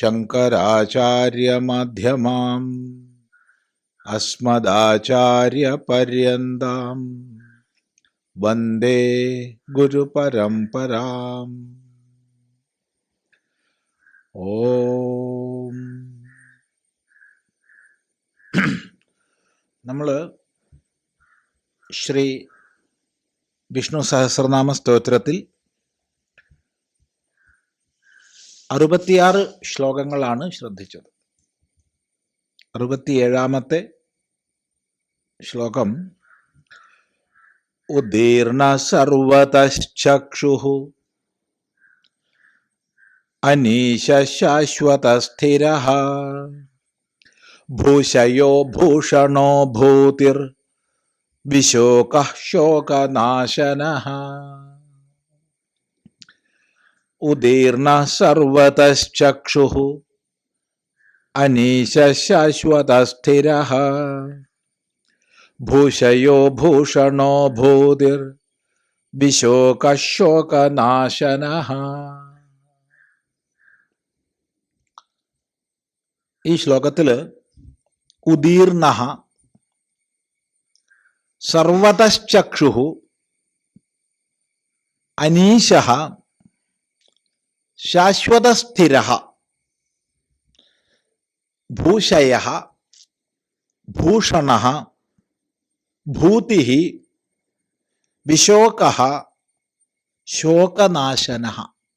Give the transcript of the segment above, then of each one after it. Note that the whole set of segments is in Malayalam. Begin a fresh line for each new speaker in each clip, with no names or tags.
ശങ്കരാചാര്യമധ്യമാം. അസ്മദാചാര്യപര്യന്താം. വന്ദേ ഗുരുപരംപരാം ഓം. നമ്മൾ ശ്രീ വിഷ്ണു സഹസ്രനാമ സ്തോത്രത്തിൽ അറുപത്തിയാറ് ശ്ലോകങ്ങളാണ് ശ്രദ്ധിച്ചത്. അറുപത്തിയേഴാമത്തെ ശ്ലോകം ഉദീർണ സർവതശ്ചക്ഷു അനീശ ശാശ്വതസ്ഥിര ഭൂഷയോ ഭൂഷണോ ഭൂതിർ വിശോക ശോകനാശന ഉദീർണ സർവതശ്ചക്ഷു അനീശ ശാശ്വതസ്ഥിര ഭൂഷയോ ഭൂഷണോ ഭൂതിർ വിശോക ശോകനാശന ഈ ശ്ലോകത്തിൽ ഉദീർണ സർവതശ്ചക്ഷു അനീശ ശാശ്വതസ്ഥിര ഭൂഷയ ഭൂഷണ ഭൂതി വിശോക ശോകനാശന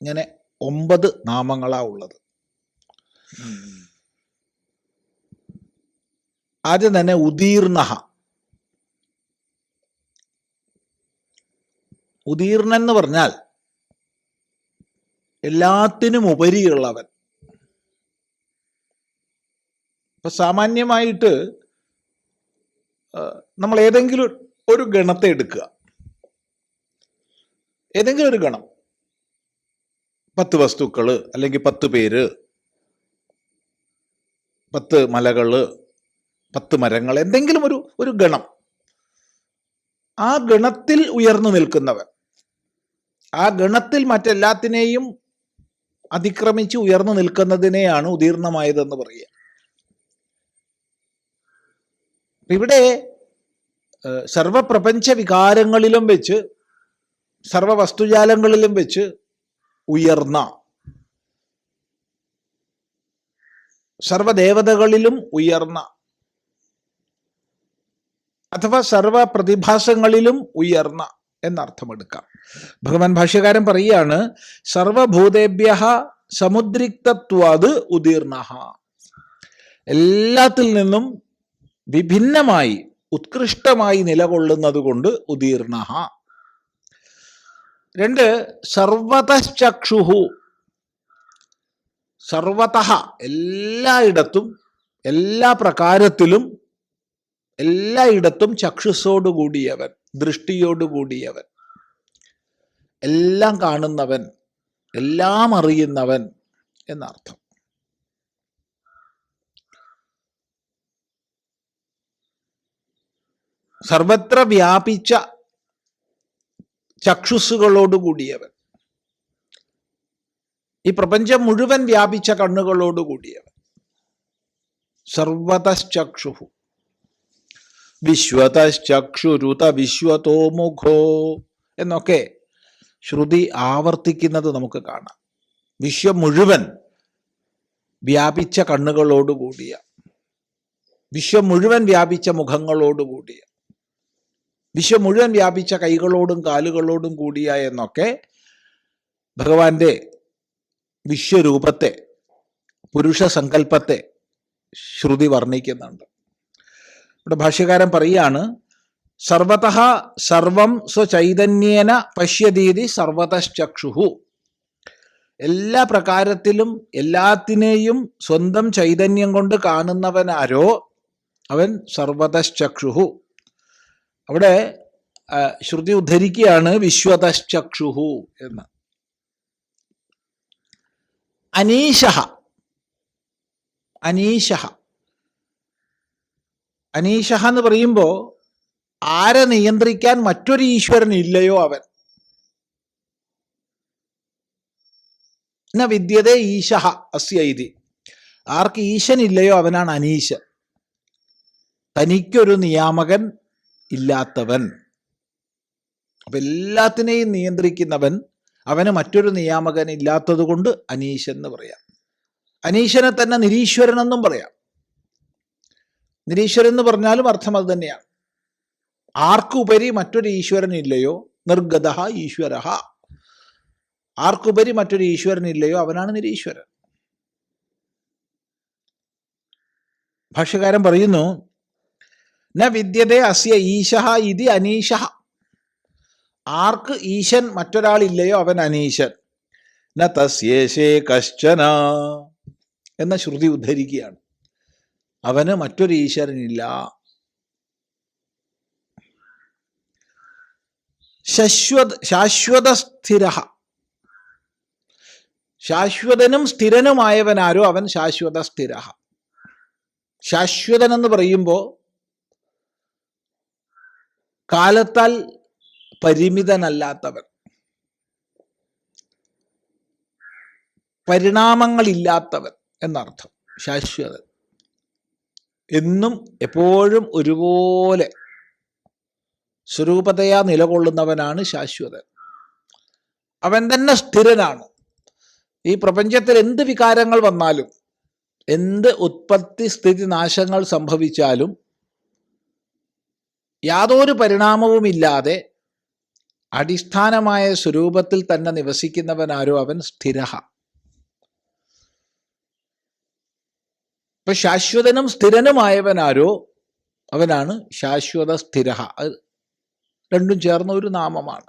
ഇങ്ങനെ ഒമ്പത് നാമങ്ങളാ ഉള്ളത്. ആദ്യം തന്നെ ഉദീർണ. ഉദീർണൻ എന്ന് പറഞ്ഞാൽ എല്ലാത്തിനും ഉപരിയുള്ളവൻ. ഇപ്പൊ സാമാന്യമായിട്ട് നമ്മൾ ഏതെങ്കിലും ഒരു ഗണത്തെ എടുക്കുക. ഏതെങ്കിലും ഒരു ഗണം. പത്ത് വസ്തുക്കൾ അല്ലെങ്കിൽ പത്ത് പേര് പത്ത് മലകൾ പത്ത് മരങ്ങൾ എന്തെങ്കിലും ഒരു ഒരു ഗണം. ആ ഗണത്തിൽ ഉയർന്നു നിൽക്കുന്നവൻ. ആ ഗണത്തിൽ മറ്റെല്ലാത്തിനെയും അതിക്രമിച്ച് ഉയർന്നു നിൽക്കുന്നതിനെയാണ് ഉദീർണമായതെന്ന് പറയുക. ഇവിടെ സർവപ്രപഞ്ച വികാരങ്ങളിലും വെച്ച് സർവ വസ്തുജാലങ്ങളിലും വെച്ച് ഉയർന്ന സർവദേവതകളിലും ഉയർന്ന അഥവാ സർവ പ്രതിഭാസങ്ങളിലും ഉയർന്ന എന്നർത്ഥമെടുക്കാം. ഭഗവാൻ ഭാഷ്യകാരൻ പറയുകയാണ് സർവഭൂതേഭ്യ സമുദ്രിക്തത്വാത് ഉദീർണ എല്ലാത്തിൽ നിന്നും വിഭിന്നമായി ഉത്കൃഷ്ടമായി നിലകൊള്ളുന്നത് കൊണ്ട് ഉദീർണ രണ്ട് സർവതശ്ചക്ഷുഹു. സർവത എല്ലായിടത്തും എല്ലാ പ്രകാരത്തിലും എല്ലായിടത്തും ചക്ഷുസോടുകൂടിയവൻ. ദൃഷ്ടിയോടുകൂടിയവൻ. എല്ലാം കാണുന്നവൻ എല്ലാം അറിയുന്നവൻ എന്നർത്ഥം. സർവത്ര വ്യാപിച്ച ചക്ഷുസുകളോടുകൂടിയവൻ. ഈ പ്രപഞ്ചം മുഴുവൻ വ്യാപിച്ച കണ്ണുകളോടുകൂടിയവൻ. സർവതശ്ചക്ഷു വിശ്വതശ്ചക്ഷുരുത വിശ്വതോ മുഖോ എന്നൊക്കെ ശ്രുതി ആവർത്തിക്കുന്നത് നമുക്ക് കാണാം. വിശ്വം മുഴുവൻ വ്യാപിച്ച കണ്ണുകളോടുകൂടിയ വിശ്വം മുഴുവൻ വ്യാപിച്ച മുഖങ്ങളോടുകൂടിയ വിശ്വം മുഴുവൻ വ്യാപിച്ച കൈകളോടും കാലുകളോടും കൂടിയ എന്നൊക്കെ ഭഗവാന്റെ വിശ്വരൂപത്തെ പുരുഷ സങ്കല്പത്തെ ശ്രുതി വർണിക്കുന്നുണ്ട്. ഇവിടെ ഭാഷ്യകാരൻ പറയാണ് സർവത സർവം സ്വചൈതന്യേന പശ്യതീതി സർവതശ്ചക്ഷുഹു എല്ലാ പ്രകാരത്തിലും എല്ലാത്തിനെയും സ്വന്തം ചൈതന്യം കൊണ്ട് കാണുന്നവനാരോ അവൻ സർവതശ്ചക്ഷുഹു അവിടെ ശ്രുതി ഉദ്ധരിക്കുകയാണ് വിശ്വതശ്ചക്ഷുഹു എന്ന്. അനീശ അനീശ അനീശ എന്ന് പറയുമ്പോൾ ആരെ നിയന്ത്രിക്കാൻ മറ്റൊരു ഈശ്വരൻ ഇല്ലയോ അവൻ? ന വിദ്യതേ ഈശ അസ്യ ആർക്ക് ഈശൻ ഇല്ലയോ അവനാണ് അനീശ. തനിക്കൊരു നിയാമകൻ ഇല്ലാത്തവൻ. അപ്പൊ എല്ലാത്തിനെയും നിയന്ത്രിക്കുന്നവൻ അവന് മറ്റൊരു നിയാമകൻ ഇല്ലാത്തത് കൊണ്ട് അനീശൻ എന്ന് പറയാം. അനീശനെ തന്നെ നിരീശ്വരൻ എന്നും പറയാം. നിരീശ്വരൻ എന്ന് പറഞ്ഞാലും അർത്ഥം അത് തന്നെയാണ്. ആർക്കുപരി മറ്റൊരു ഈശ്വരൻ ഇല്ലയോ നിർഗത ഈശ്വര ആർക്കുപരി മറ്റൊരു ഈശ്വരൻ ഇല്ലയോ അവനാണ് നിരീശ്വരൻ. ഭാഷ്യകാരൻ പറയുന്നു ന വിദ്യതേ അസ്യ ഈശ ഇതി അനീശ ആർക്ക് ഈശൻ മറ്റൊരാളില്ലയോ അവൻ അനീശൻ. ന തസ്യേശേ കശ്ചന എന്ന ശ്രുതി ഉദ്ധരിക്കുകയാണ്. അവന് മറ്റൊരു ഈശ്വരനില്ല. ശശ്വത് ശാശ്വത സ്ഥിര ശാശ്വതനും സ്ഥിരനുമായവനാരോ അവൻ ശാശ്വത സ്ഥിര ശാശ്വതൻ എന്ന് പറയുമ്പോൾ കാലത്താൽ പരിമിതനല്ലാത്തവൻ. പരിണാമങ്ങളില്ലാത്തവൻ എന്നർത്ഥം. ശാശ്വതൻ. എന്നും എപ്പോഴും ഒരുപോലെ സ്വരൂപതയാ നിലകൊള്ളുന്നവനാണ് ശാശ്വതൻ. അവൻ തന്നെ സ്ഥിരനാണ്. ഈ പ്രപഞ്ചത്തിൽ എന്ത് വികാരങ്ങൾ വന്നാലും എന്ത് ഉത്പത്തി സ്ഥിതി നാശങ്ങൾ സംഭവിച്ചാലും യാതൊരു പരിണാമവുമില്ലാതെ അടിസ്ഥാനമായ സ്വരൂപത്തിൽ തന്നെ നിവസിക്കുന്നവനാരോ അവൻ സ്ഥിര ഇപ്പൊ ശാശ്വതനും സ്ഥിരനുമായവനാരോ അവനാണ് ശാശ്വത സ്ഥിര രണ്ടും ചേർന്ന ഒരു നാമമാണ്.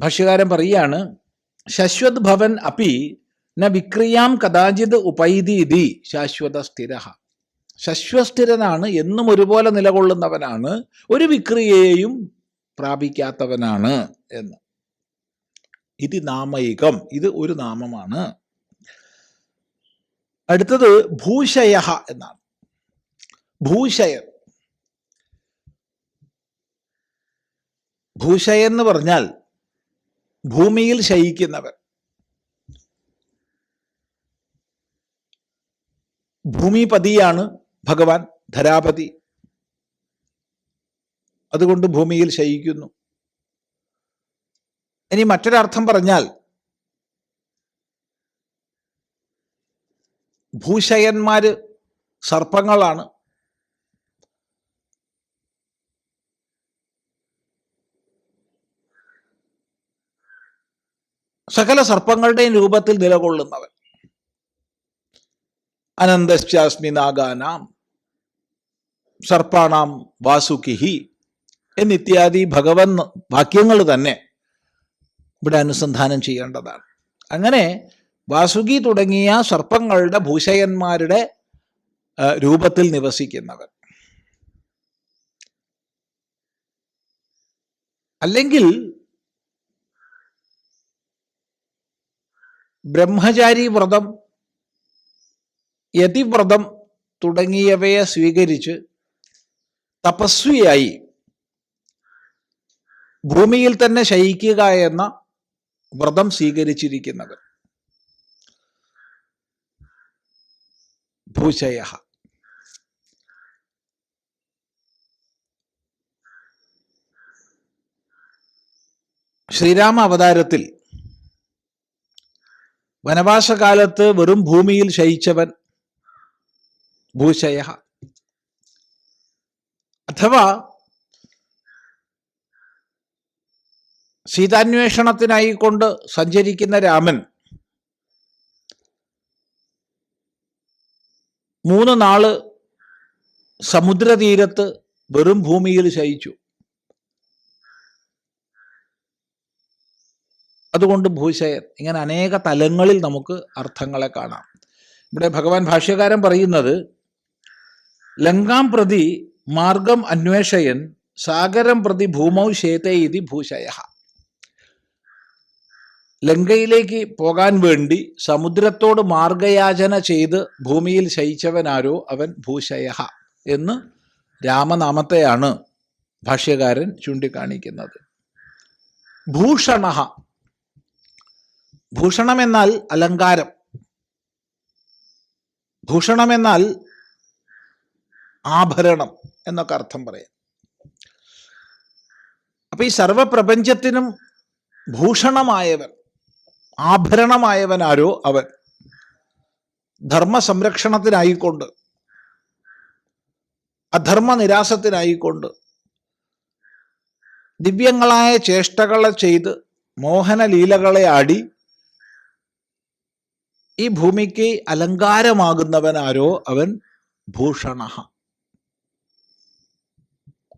ഭാഷ്യകാരൻ പറയുകയാണ് ശശ്വത് ഭവൻ അപ്പി ന വിക്രിയാം കഥാചിത് ഉപൈതി ഇതി ശാശ്വത സ്ഥിര ശശ്വസ്ഥിരനാണ് എന്നും ഒരുപോലെ നിലകൊള്ളുന്നവനാണ് ഒരു വിക്രിയയെയും പ്രാപിക്കാത്തവനാണ് എന്ന്. ഇത് നാമൈകം. ഇത് ഒരു നാമമാണ്. അടുത്തത് ഭൂഷയ എന്നാണ്. ഭൂഷയൻ. ഭൂഷയൻ എന്ന് പറഞ്ഞാൽ ഭൂമിയിൽ ശയിക്കുന്നവൻ. ഭൂമിപതിയാണ് ഭഗവാൻ ധരാപതി. അതുകൊണ്ട് ഭൂമിയിൽ ശയിക്കുന്നു. ഇനി മറ്റൊരർത്ഥം പറഞ്ഞാൽ ഭൂശയന്മാര് സർപ്പങ്ങളാണ്. സകല സർപ്പങ്ങളുടെയും രൂപത്തിൽ നിലകൊള്ളുന്നവൻ. അനന്തശ്ചാസ്മി നാഗാനാം സർപ്പാണാം വാസുകിഹി എന്നിത്യാദി ഭഗവൻ വാക്യങ്ങൾ തന്നെ. ഇവിടെ അനുസന്ധാനം ചെയ്യേണ്ടതാണ്. അങ്ങനെ വാസുകി തുടങ്ങിയ സർപ്പങ്ങളുടെ ഭൂഷയന്മാരുടെ രൂപത്തിൽ നിവസിക്കുന്നവൻ. അല്ലെങ്കിൽ ബ്രഹ്മചാരി വ്രതം യതിവ്രതം തുടങ്ങിയവയെ സ്വീകരിച്ച് തപസ്വിയായി ഭൂമിയിൽ തന്നെ ശയിക്കുക എന്ന വ്രതം സ്വീകരിച്ചിരിക്കുന്നവർ ഭൂഷയ ശ്രീരാമ അവതാരത്തിൽ വനവാസകാലത്ത് വെറും ഭൂമിയിൽ ശയിച്ചവൻ ഭൂഷയ അഥവാ സീതാന്വേഷണത്തിനായി കൊണ്ട് സഞ്ചരിക്കുന്ന രാമൻ മൂന്ന് നാൾ സമുദ്രതീരത്ത് വെറും ഭൂമിയിൽ ശയിച്ചു. അതുകൊണ്ട് ഭൂശയൻ ഇങ്ങനെ അനേക തലങ്ങളിൽ നമുക്ക് അർത്ഥങ്ങളെ കാണാം. ഇവിടെ ഭഗവാൻ ഭാഷ്യകാരൻ പറയുന്നത് ലങ്കാം പ്രതി മാർഗം അന്വേഷയൻ സാഗരം പ്രതി ഭൂമൗ ശേതേ ഇതി ഭൂഷയ ലങ്കയിലേക്ക് പോകാൻ വേണ്ടി സമുദ്രത്തോട് മാർഗയാചന ചെയ്ത് ഭൂമിയിൽ ശയിച്ചവനാരോ അവൻ ഭൂശയഹ എന്ന് രാമനാമത്തെയാണ് ഭാഷ്യകാരൻ ചൂണ്ടിക്കാണിക്കുന്നത്. ഭൂഷണ ഭൂഷണം എന്നാൽ അലങ്കാരം. ഭൂഷണം എന്നാൽ ആഭരണം എന്നൊക്കെ അർത്ഥം പറയാം. അപ്പൊ ഈ സർവപ്രപഞ്ചത്തിനും ഭൂഷണമായവൻ ആഭരണമായവൻ ആരോ അവൻ? ധർമ്മ സംരക്ഷണത്തിനായിക്കൊണ്ട് അധർമ്മ നിരാസത്തിനായിക്കൊണ്ട് ദിവ്യങ്ങളായ ചേഷ്ടകളെ ചെയ്ത് മോഹനലീലകളെ ആടി ഈ ഭൂമിക്ക് അലങ്കാരമാകുന്നവനാരോ അവൻ ഭൂഷണ.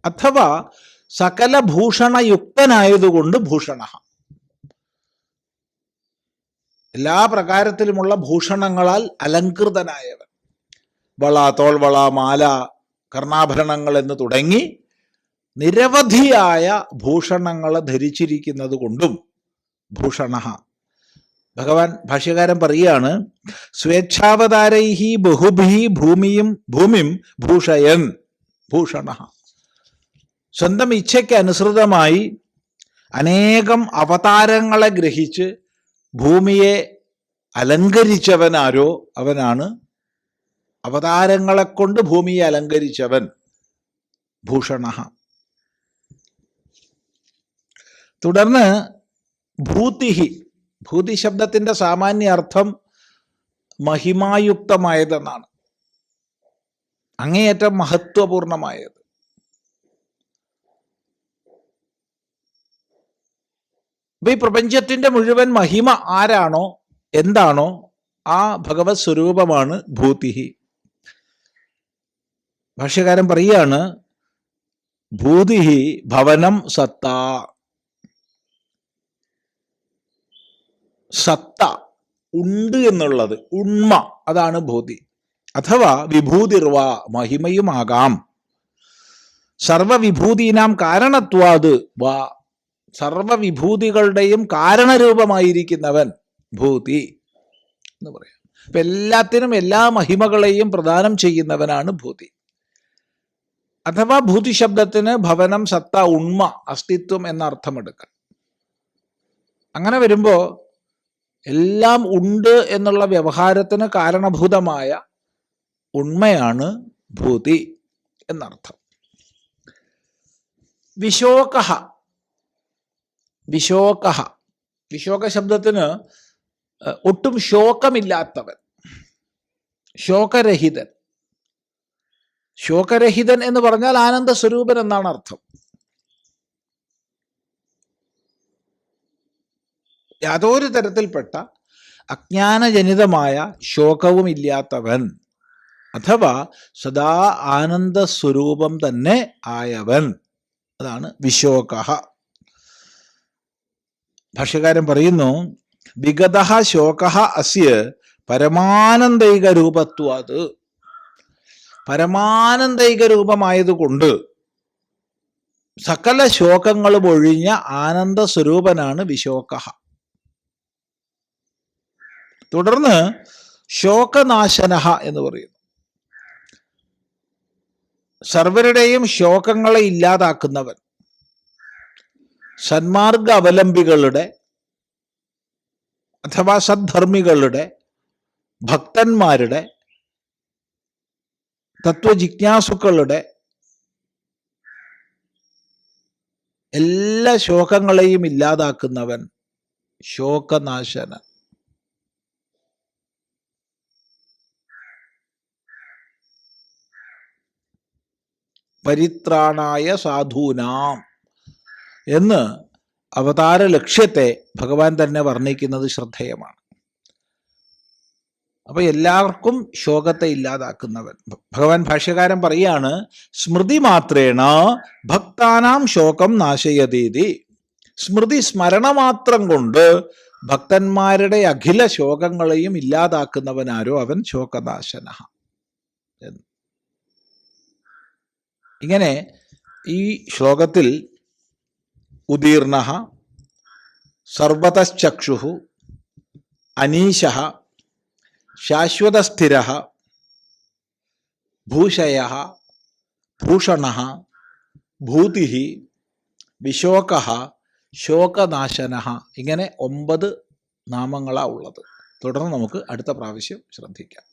അഥവാ സകല ഭൂഷണയുക്തനായതുകൊണ്ട് ഭൂഷണ. എല്ലാ പ്രകാരത്തിലുമുള്ള ഭൂഷണങ്ങളാൽ അലങ്കൃതനായവൻ വള തോൾവള മാല കർണാഭരണങ്ങൾ എന്ന് തുടങ്ങി നിരവധിയായ ഭൂഷണങ്ങൾ ധരിച്ചിരിക്കുന്നത് കൊണ്ടും ഭൂഷണ. ഭഗവാൻ ഭാഷ്യകാരൻ പറയുകയാണ് സ്വേച്ഛാവതാരൈഹി ബഹുഭി ഭൂമിയും ഭൂമിം ഭൂഷയൻ ഭൂഷണ. സ്വന്തം ഇച്ഛയ്ക്ക് അനുസൃതമായി അനേകം അവതാരങ്ങളെ ഗ്രഹിച്ച് ഭൂമിയെ അലങ്കരിച്ചവനാരോ അവനാണ്. അവതാരങ്ങളെ കൊണ്ട് ഭൂമിയെ അലങ്കരിച്ചവൻ ഭൂഷണ. തുടർന്ന് ഭൂതിഹി ഭൂതി ശബ്ദത്തിന്റെ സാമാന്യ അർത്ഥം മഹിമായുക്തമായതെന്നാണ്. അങ്ങേയറ്റം മഹത്വപൂർണമായത്. അപ്പൊ ഈ പ്രപഞ്ചത്തിന്റെ മുഴുവൻ മഹിമ ആരാണോ എന്താണോ ആ ഭഗവത് സ്വരൂപമാണ് ഭൂതിഹി ഭാഷ്യകാരൻ പറയാണ് ഭൂതിഹി ഭവനം സത്ത. സത്ത ഉണ്ട് എന്നുള്ളത് ഉണ്മ അതാണ് ഭൂതി. അഥവാ വിഭൂതിർവ മഹിമയുമാകാം. സർവവിഭൂതീനാം കാരണത്വാത് വാ സർവവിഭൂതികളുടെയും കാരണരൂപമായിരിക്കുന്നവൻ ഭൂതി എന്ന് പറയാം. അപ്പൊ എല്ലാത്തിനും എല്ലാ മഹിമകളെയും പ്രദാനം ചെയ്യുന്നവനാണ് ഭൂതി. അഥവാ ഭൂതി ശബ്ദത്തിന് ഭവനം സത്ത ഉണ്മ അസ്തിത്വം എന്ന അർത്ഥമെടുക്കാം അങ്ങനെ വരുമ്പോ എല്ലാം ഉണ്ട് എന്നുള്ള വ്യവഹാരത്തിന് കാരണഭൂതമായ ഉണ്മയാണ് ഭൂതി എന്നർത്ഥം. വിശോക വിശോക. വിശോക ശബ്ദത്തിന് ഒട്ടും ശോകമില്ലാത്തവൻ. ശോകരഹിതൻ. ശോകരഹിതൻ എന്ന് പറഞ്ഞാൽ ആനന്ദ സ്വരൂപൻ എന്നാണ് അർത്ഥം. യാതൊരു തരത്തിൽപ്പെട്ട അജ്ഞാനജനിതമായ ശോകവും ഇല്ലാത്തവൻ അഥവാ സദാ ആനന്ദ സ്വരൂപം തന്നെ ആയവൻ. അതാണ് വിശോക. ഭാഷ്യകാരൻ പറയുന്നു വിഗത ശോക അസ്യ പരമാനന്ദൈക രൂപത്വ അത്. പരമാനന്ദൈക രൂപമായതുകൊണ്ട് സകല ശോകങ്ങളും ഒഴിഞ്ഞ ആനന്ദ സ്വരൂപനാണ് വിശോക. തുടർന്ന് ശോകനാശന എന്ന് പറയുന്നു. സർവരുടെയും ശോകങ്ങളെ ഇല്ലാതാക്കുന്നവൻ. സന്മാർഗ അവലംബികളുടെ അഥവാ സദ്ധർമ്മികളുടെ ഭക്തന്മാരുടെ തത്വജിജ്ഞാസുക്കളുടെ എല്ലാ ശോകങ്ങളെയും ഇല്ലാതാക്കുന്നവൻ ശോകനാശന. പരിത്രാണായ സാധൂനാം. എന്ന് അവതാര ലക്ഷ്യത്തെ ഭഗവാൻ തന്നെ വർണിക്കുന്നത് ശ്രദ്ധേയമാണ്. അപ്പൊ എല്ലാവർക്കും ശോകത്തെ ഇല്ലാതാക്കുന്നവൻ. ഭഗവാൻ ഭാഷ്യകാരൻ പറയാണ് സ്മൃതി മാത്രേണ ഭക്താനാം ശോകം നാശയതീതി. സ്മൃതി സ്മരണ മാത്രം കൊണ്ട് ഭക്തന്മാരുടെ അഖില ശോകങ്ങളെയും ഇല്ലാതാക്കുന്നവനാരോ അവൻ ശോകനാശന ഇങ്ങനെ ഈ ശ്ലോകത്തിൽ ഉദീർണ സർവതശ്ചക്ഷു അനീശ ശാശ്വതസ്ഥിര ഭൂഷയ ഭൂഷണ ഭൂതി വിശോക ശോകനാശന ഇങ്ങനെ ഒമ്പത് നാമങ്ങളാണ് ഉള്ളത്. തുടർന്ന് നമുക്ക് അടുത്ത പ്രാവശ്യം ശ്രദ്ധിക്കാം.